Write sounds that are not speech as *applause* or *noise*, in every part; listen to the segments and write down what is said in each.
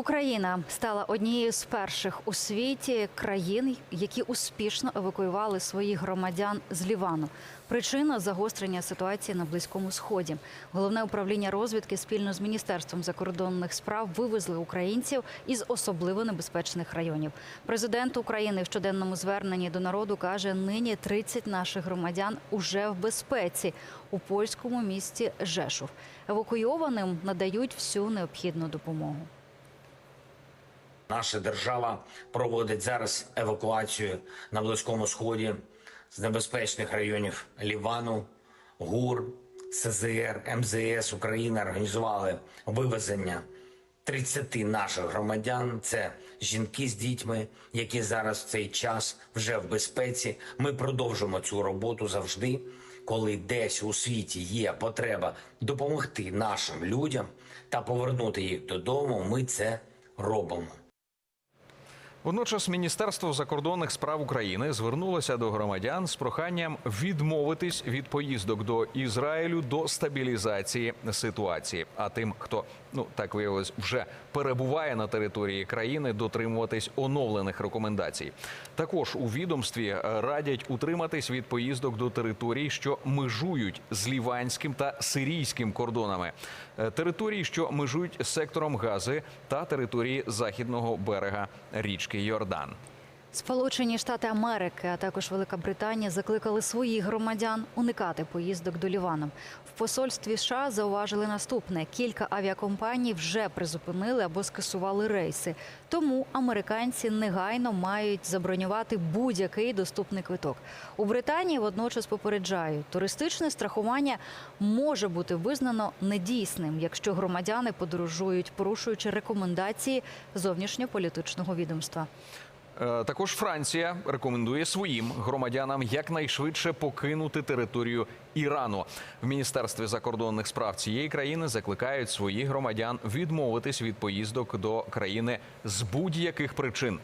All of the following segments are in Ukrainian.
Україна стала однією з перших у світі країн, які успішно евакуювали своїх громадян з Лівану. Причина загострення ситуації на близькому сході. Головне управління розвідки спільно з міністерством закордонних справ вивезли українців із особливо небезпечних районів. Президент України в щоденному зверненні до народу каже: нині 30 наших громадян уже в безпеці у польському місті Жешув. Евакуйованим надають всю необхідну допомогу. Наша держава проводить зараз евакуацію на близькому сході з небезпечних районів Лівану, ГУР, СЗР, МЗС України організували вивезення 30 наших громадян. Це жінки з дітьми, які зараз в цей час вже в безпеці. Ми продовжимо цю роботу завжди. Коли десь у світі є потреба допомогти нашим людям та повернути їх додому, ми це робимо. Водночас Міністерство закордонних справ України звернулося до громадян з проханням відмовитись від поїздок до Ізраїлю до стабілізації ситуації. А тим, хто ну так виявилось, вже перебуває на території країни, дотримуватись оновлених рекомендацій. Також у відомстві радять утриматись від поїздок до територій, що межують з ліванським та сирійським кордонами, Е, території, що межують з сектором Гази та території західного берега річки Йордан. Сполучені Штати Америки, а також Велика Британія закликали своїх громадян уникати поїздок до Лівану. В посольстві США зауважили наступне: кілька авіакомпаній вже призупинили або скасували рейси. Тому американці негайно мають забронювати будь-який доступний квиток. У Британії водночас попереджають, туристичне страхування може бути визнано недійсним, якщо громадяни подорожують, порушуючи рекомендації зовнішньополітичного відомства. Е, Також Франція рекомендує своїм громадянам якнайшвидше покинути територію Ірану. В міністерстві закордонних справ цієї країни закликають своїх громадян відмовитись від поїздок до країни з будь-яких причин.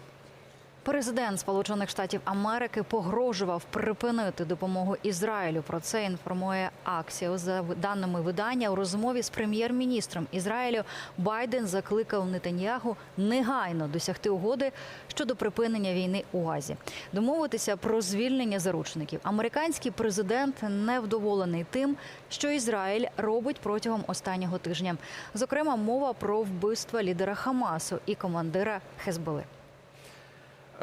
Президент Сполучених Штатів Америки погрожував припинити допомогу Ізраїлю. Про це інформує Аксіо. За даними видання у розмові з прем'єр-міністром Ізраїлю Байден закликав Нетаньягу негайно досягти угоди щодо припинення війни у Газі, домовитися про звільнення заручників. Американський президент невдоволений тим, що Ізраїль робить протягом останнього тижня. Зокрема, мова про вбивство лідера Хамасу і командира Хезболи.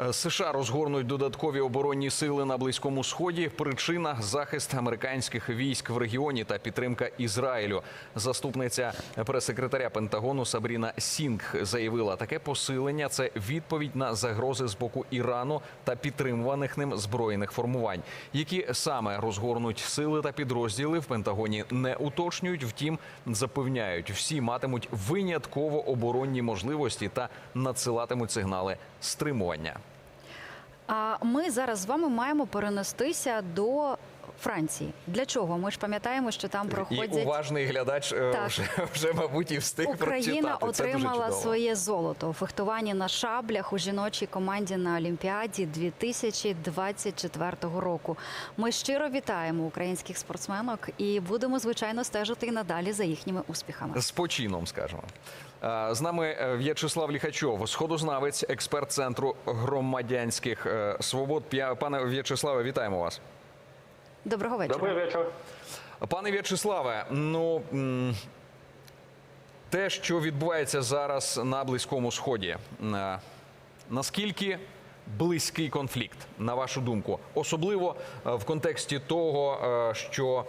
Е, США розгорнуть додаткові оборонні сили на близькому сході. Причина захист американських військ в регіоні та підтримка Ізраїлю. Заступниця прес-секретаря Пентагону Сабріна Сінг заявила, таке посилення це відповідь на загрози з боку Ірану та підтримуваних ним збройних формувань, які саме розгорнуть сили та підрозділи в Пентагоні не уточнюють. Втім, запевняють, всі матимуть винятково оборонні можливості та надсилатимуть сигнали стримування. А ми зараз з вами маємо перенестися до Франції. Для чого? Ми ж пам'ятаємо, що там І проходять уважний глядач е, Так. вже, *laughs* вже, мабуть, і встиг Україна прочитати. Це отримала своє золото у фехтуванні на шаблях у жіночій команді на Олімпіаді 2024 року. Ми щиро вітаємо українських спортсменок і будемо звичайно стежити і надалі за їхніми успіхами. З почином, скажемо. Е, З нами е, В'ячеслав Ліхачов, сходознавець, експерт центру громадянських свобод. Пане В'ячеславе, вітаємо вас. Доброго вечора. Добрий вечір. Пане В'ячеславе, ну те, що відбувається зараз на близькому сході, е, наскільки близький конфлікт, на вашу думку, особливо е, в контексті того, е, що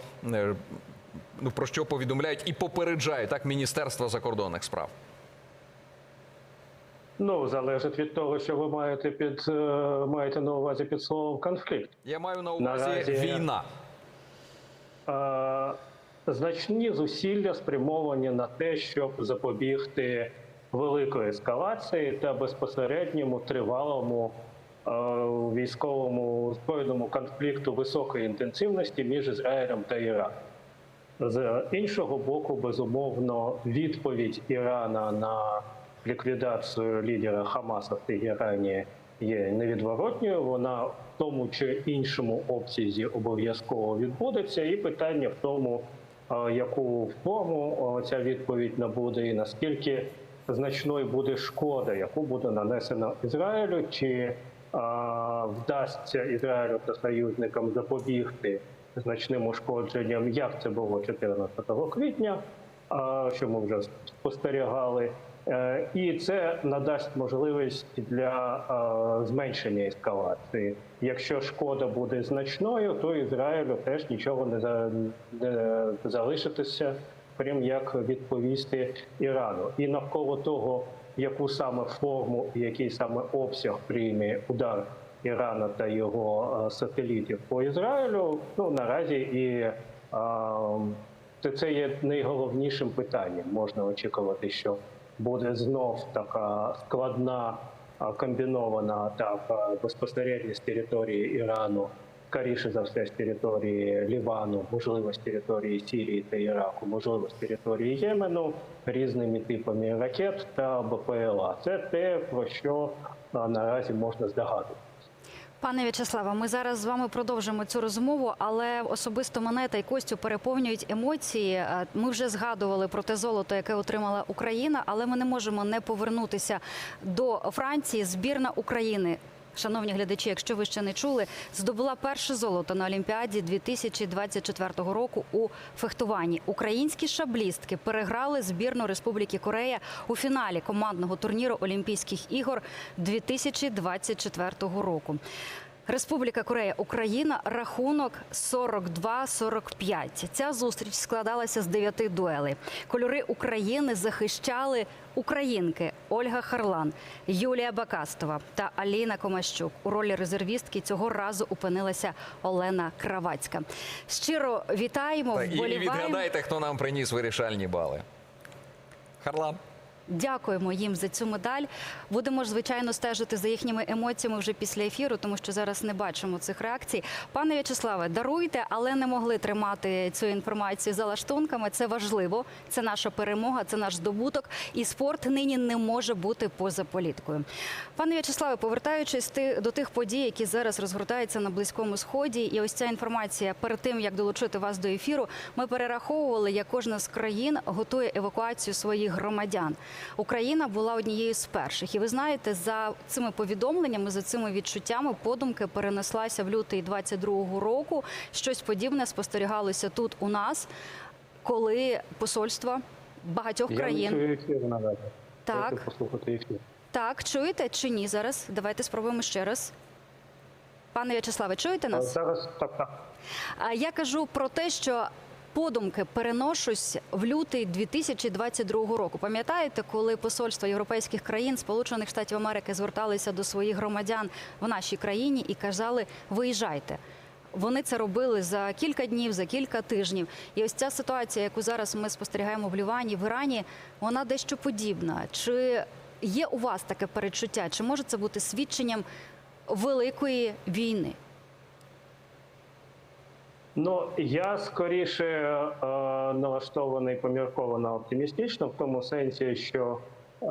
ну про що повідомляють і попереджають так Міністерство закордонних справ. Ну залежить від того, що ви маєте під е, маєте на увазі під словом конфлікт. Я маю на увазі Наразі- війна. Е, Значні зусилля спрямовані на те, щоб запобігти великої ескалації та безпосередньому тривалому е, військовому збройному конфлікту високої інтенсивності між Ізраїлем та Іраном. З іншого боку, безумовно, відповідь Ірана на ліквідацію лідера Хамаса в Тегерані є невідворотньою. Вона в тому чи іншому обсязі обов'язково відбудеться, і питання в тому, яку форму ця відповідь набуде, і наскільки значною буде шкода, яку буде нанесена Ізраїлю, чи вдасться Ізраїлю та союзникам запобігти значним ушкодженням, як це було 14 квітня, що ми вже спостерігали. Е, І це надасть можливість для е, зменшення ескалації. Якщо шкода буде значною, то Ізраїлю теж нічого не, за, не залишитися, крім як відповісти Ірану. І навколо того, яку саме форму який саме обсяг прийме удар Ірана та його е, сателітів по Ізраїлю, ну наразі і це є найголовнішим питанням. Можна очікувати, що буде знов така складна комбінована атака безпосередньо з території Ірану, скоріше за все з території Лівану, можливо, з території Сірії та Іраку, можливо, з території Ємену, різними типами ракет та БПЛА. Це те, про що наразі можна здогадуватися. Пане В'ячеславе, ми зараз з вами продовжимо цю розмову, але особисто мене та й Костю переповнюють емоції. Е, Ми вже згадували про те золото, яке отримала Україна, але ми не можемо не повернутися до Франції. Збірна України. Шановні глядачі, якщо ви ще не чули, здобула перше золото на Олімпіаді 2024 року у фехтуванні. Українські шаблістки переграли збірну Республіки Корея у фіналі командного турніру Олімпійських ігор 2024 року. Республіка Корея Україна рахунок 42-45. Ця зустріч складалася з дев'яти дуелей. Кольори України захищали українки Ольга Харлан, Юлія Бакастова та Аліна Комащук. У ролі резервістки цього разу опинилася Олена Кравацька. Щиро вітаємо, Так, і відгадайте, хто нам приніс вирішальні бали. Харлан. Дякуємо їм за цю медаль. Будемо ж звичайно стежити за їхніми емоціями вже після ефіру, тому що зараз не бачимо цих реакцій. Пане В'ячеславе, даруйте, але не могли тримати цю інформацію за лаштунками. Це важливо. Це наша перемога, це наш здобуток. І спорт нині не може бути поза політкою. Пане В'ячеславе, повертаючись до тих подій, які зараз розгортаються на близькому сході, і ось ця інформація перед тим як долучити вас до ефіру, ми перераховували, як кожна з країн готує евакуацію своїх громадян. Україна була однією з перших, і ви знаєте, за цими повідомленнями, за цими відчуттями, подумки перенеслася в лютий 22-го року. Щось подібне спостерігалося тут у нас, коли посольства багатьох Я країн не чую ефір наразі. Так. Послухати ефір. так чуєте чи ні? Зараз давайте спробуємо ще раз. Пане В'ячеславе, чуєте нас? зараз так, так. Я кажу про те, що подумки переношусь в лютий 2022 року. Пам'ятаєте, коли посольства європейських країн Сполучених Штатів Америки зверталися до своїх громадян в нашій країні і казали: виїжджайте. Вони це робили за кілька днів, за кілька тижнів. І ось ця ситуація, яку зараз ми спостерігаємо в Лівані, в Ірані, вона дещо подібна. Чи є у вас таке передчуття? Чи може це бути свідченням великої війни? Ну я скоріше е, налаштований помірковано оптимістично, в тому сенсі, що е,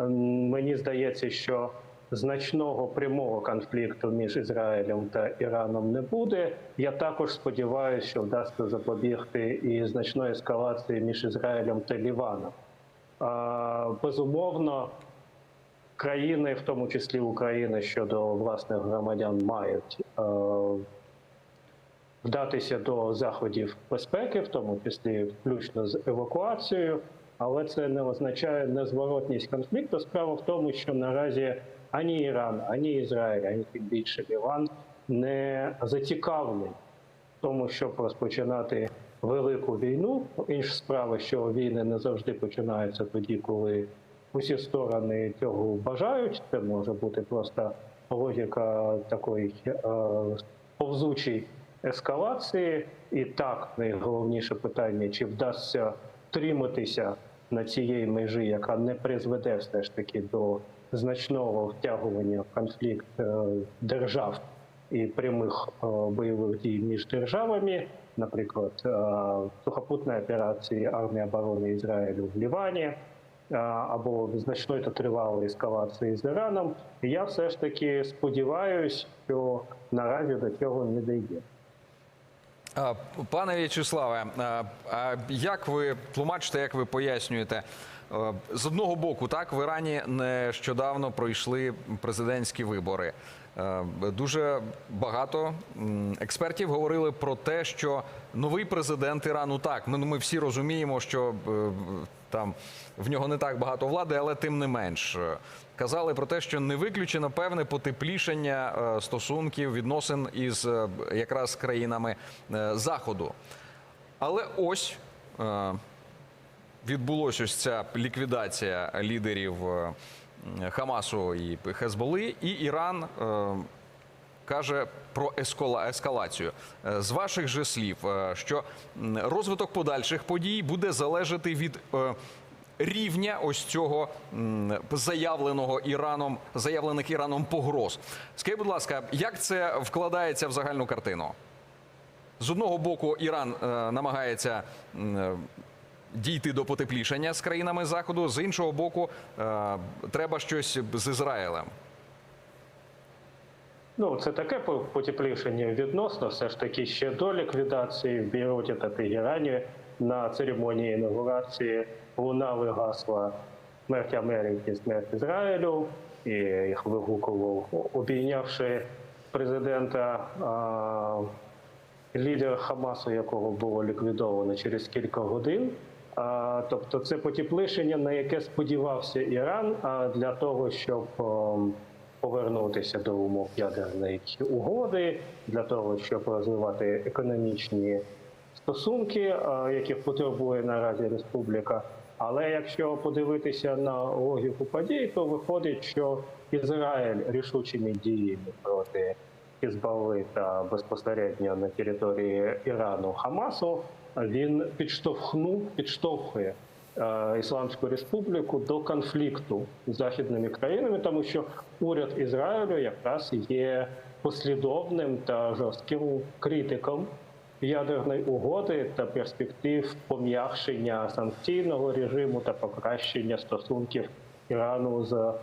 мені здається, що значного прямого конфлікту між Ізраїлем та Іраном не буде. Я також сподіваюся, що вдасться запобігти і значної ескалації між Ізраїлем та Ліваном. Е, безумовно, країни, в тому числі Україна, щодо власних громадян, мають. Е, вдатися до заходів безпеки, в тому числі включно з евакуацією, але це не означає незворотність конфлікту. Справа в тому, що наразі ані Іран, ані Ізраїль, ані тим більше Іван не зацікавлені в тому, щоб розпочинати велику війну. Інша справа, що війни не завжди починаються тоді, коли усі сторони цього бажають. Це може бути просто логіка такої е, повзучої ескалації. І так, найголовніше питання, чи вдасться триматися на цієї межі, яка не призведе все ж таки до значного втягування в конфлікт е, держав і прямих е, бойових дій між державами, наприклад, е, сухопутної операції армії оборони Ізраїлю в Лівані. Або значної та тривалої ескалації з Іраном, я все ж таки сподіваюся, що наразі до цього не дійде. Пане В'ячеславе, як ви тлумачите, як ви пояснюєте Е, З одного боку, так в Ірані нещодавно пройшли президентські вибори. Е, Дуже багато експертів говорили про те, що новий президент Ірану так. Ми, ми всі розуміємо, що е, там в нього не так багато влади, але тим не менш казали про те, що не виключено певне потеплішення е, стосунків відносин із е, якраз країнами е, заходу. Але ось відбулася ось ця ліквідація лідерів Хамасу і Хезболи, і Іран каже про ескала- ескалацію. Е, З ваших же слів, е, що розвиток подальших подій буде залежати від е, рівня ось цього заявленого Іраном, заявлених Іраном погроз. Скажіть, будь ласка, як це вкладається в загальну картину? З одного боку, Іран намагається дійти до потеплішання з країнами заходу. З іншого боку, треба щось з Ізраїлем. Ну, це таке по- потеплішення відносно. Все ж таки ще до ліквідації в Бейруті та Тегерані на церемонії інаугурації лунали гасла смерть Америки, смерть Ізраїлю, і їх вигукував, обійнявши президента а, лідера Хамасу, якого було ліквідовано через кілька годин. А, тобто це потеплішення, на яке сподівався Іран а, для того, щоб ем, повернутися до умов ядерної угоди, для того, щоб розвивати економічні стосунки, а, яких потребує наразі республіка. Але якщо подивитися на логіку подій, то виходить, що Ізраїль рішучими діями проти Хізбалли та безпосередньо на території Ірану Хамасу він підштовхнув, підштовхує е, Ісламську республіку до конфлікту з західними країнами, тому що уряд Ізраїлю якраз є послідовним та жорстким критиком ядерної угоди та перспектив пом'якшення санкційного режиму та покращення стосунків Ірану з е,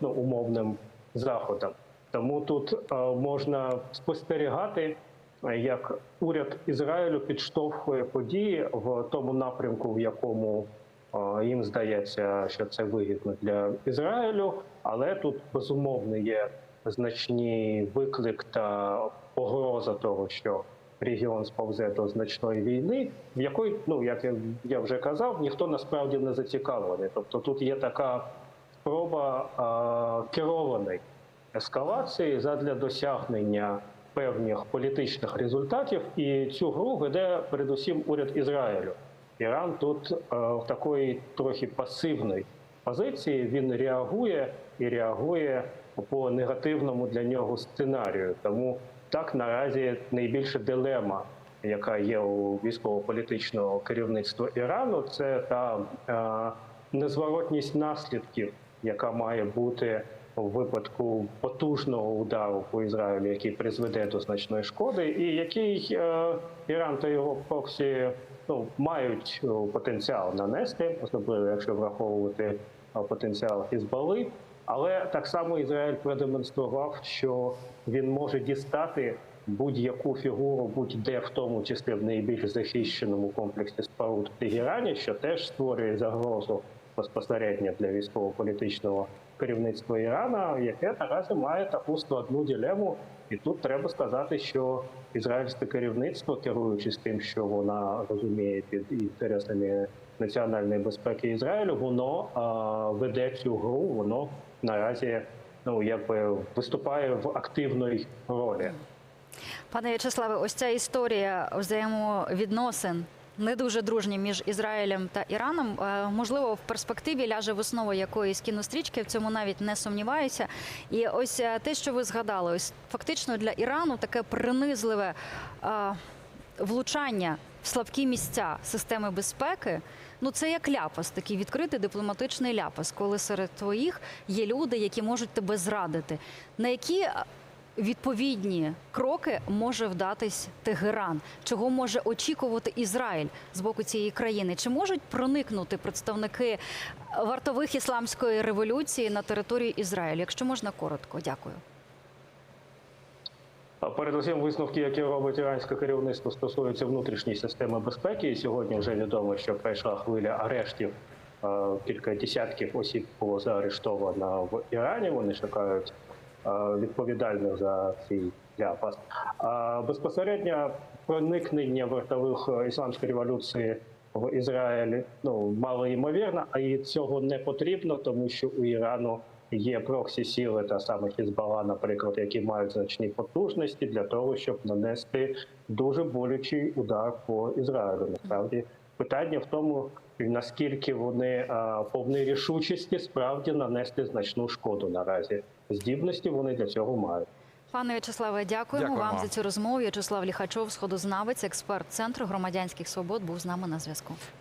ну, умовним заходом. Тому тут е, можна спостерігати, е, як уряд Ізраїлю підштовхує події в тому напрямку, в якому їм здається, що це вигідно для Ізраїлю, але тут безумовно є значний виклик та погроза того, що регіон сповзе до значної війни, в якої, ну як я- вже казав, ніхто насправді не зацікавлений. Тобто тут є така спроба керованої ескалації задля досягнення певних політичних результатів, і цю гру веде передусім уряд Ізраїлю. Іран тут е, в такої трохи пасивної позиції він реагує і реагує по негативному для нього сценарію. Тому так наразі найбільша дилема, яка є у військово-політичного керівництва Ірану, це та е, незворотність наслідків, яка має бути у випадку потужного удару по Ізраїлю, який призведе до значної шкоди, і який е, Іран та його проксі ну, мають е, потенціал нанести, особливо якщо враховувати е, потенціал Хізбалли. Але так само Ізраїль продемонстрував, що він може дістати будь-яку фігуру, будь-де, в тому числі в найбільш захищеному комплексі споруд в Тегерані, що теж створює загрозу безпосередньо для військово-політичного керівництва Ірана, яке наразі має таку складну ділему. І тут треба сказати, що ізраїльське керівництво, керуючись тим, що вона розуміє під інтересами національної безпеки Ізраїлю, воно а, веде цю гру, воно наразі ну якби виступає в активної ролі. Пане В'ячеславе, ось ця історія взаємовідносин не дуже дружні між Ізраїлем та Іраном. е, Можливо, в перспективі ляже в основу якоїсь кінострічки. В цьому навіть не сумніваюся. І ось е, те, що ви згадали, ось фактично для Ірану таке принизливе е, влучання в слабкі місця системи безпеки. Ну, це як ляпас, такий відкритий дипломатичний ляпас, коли серед твоїх є люди, які можуть тебе зрадити. На які відповідні кроки може вдатись Тегеран? Чого може очікувати Ізраїль з боку цієї країни? Чи можуть проникнути представники вартових ісламської революції на територію Ізраїлю? Якщо можна коротко, дякую. Передусім, висновки, які робить іранське керівництво, стосуються внутрішньої системи безпеки. І сьогодні вже відомо, що прийшла хвиля арештів Е, Кілька десятків осіб було заарештовано в Ірані. Вони шукають відповідальних за цей ляпас. Безпосередньо проникнення вартових е, ісламської революції в Ізраїль ну мало ймовірно, а і цього не потрібно, тому що у Ірану є проксі сіли та саме Хізбалла, наприклад, які мають значні потужності для того, щоб нанести дуже болючий удар по Ізраїлю. Насправді питання в тому, наскільки вони а, повні рішучості справді нанести значну шкоду наразі. Здібності вони для цього мають. Пане В'ячеславе, дякуємо, Дякуємо. вам за цю розмову. В'ячеслав Ліхачов, сходознавець, експерт центру громадянських свобод, був з нами на зв'язку.